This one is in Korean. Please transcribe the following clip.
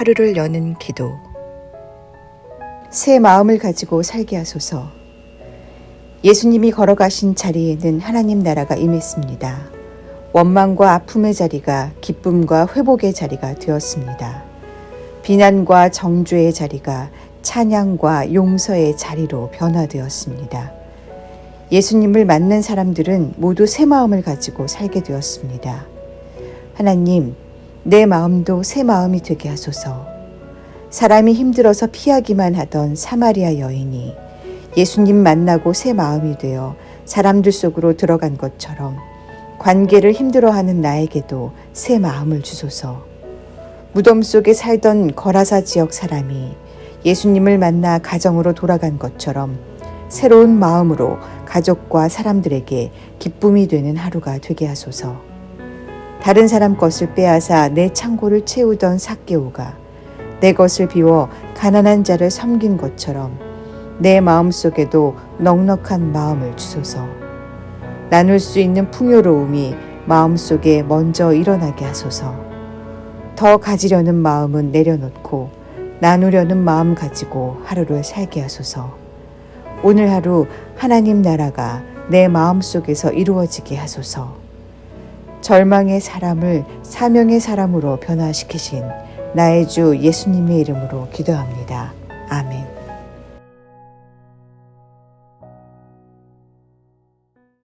하루를 여는 기도. 새 마음을 가지고 살게 하소서. 예수님이 걸어가신 자리에는 하나님 나라가 임했습니다. 원망과 아픔의 자리가 기쁨과 회복의 자리가 되었습니다. 비난과 정죄의 자리가 찬양과 용서의 자리로 변화되었습니다. 예수님을 만난 사람들은 모두 새 마음을 가지고 살게 되었습니다. 하나님, 내 마음도 새 마음이 되게 하소서. 사람이 힘들어서 피하기만 하던 사마리아 여인이 예수님 만나고 새 마음이 되어 사람들 속으로 들어간 것처럼 관계를 힘들어하는 나에게도 새 마음을 주소서. 무덤 속에 살던 거라사 지역 사람이 예수님을 만나 가정으로 돌아간 것처럼 새로운 마음으로 가족과 사람들에게 기쁨이 되는 하루가 되게 하소서. 다른 사람 것을 빼앗아 내 창고를 채우던 삭개오가 내 것을 비워 가난한 자를 섬긴 것처럼 내 마음 속에도 넉넉한 마음을 주소서. 나눌 수 있는 풍요로움이 마음 속에 먼저 일어나게 하소서. 더 가지려는 마음은 내려놓고 나누려는 마음 가지고 하루를 살게 하소서. 오늘 하루 하나님 나라가 내 마음 속에서 이루어지게 하소서. 절망의 사람을 사명의 사람으로 변화시키신 나의 주 예수님의 이름으로 기도합니다. 아멘.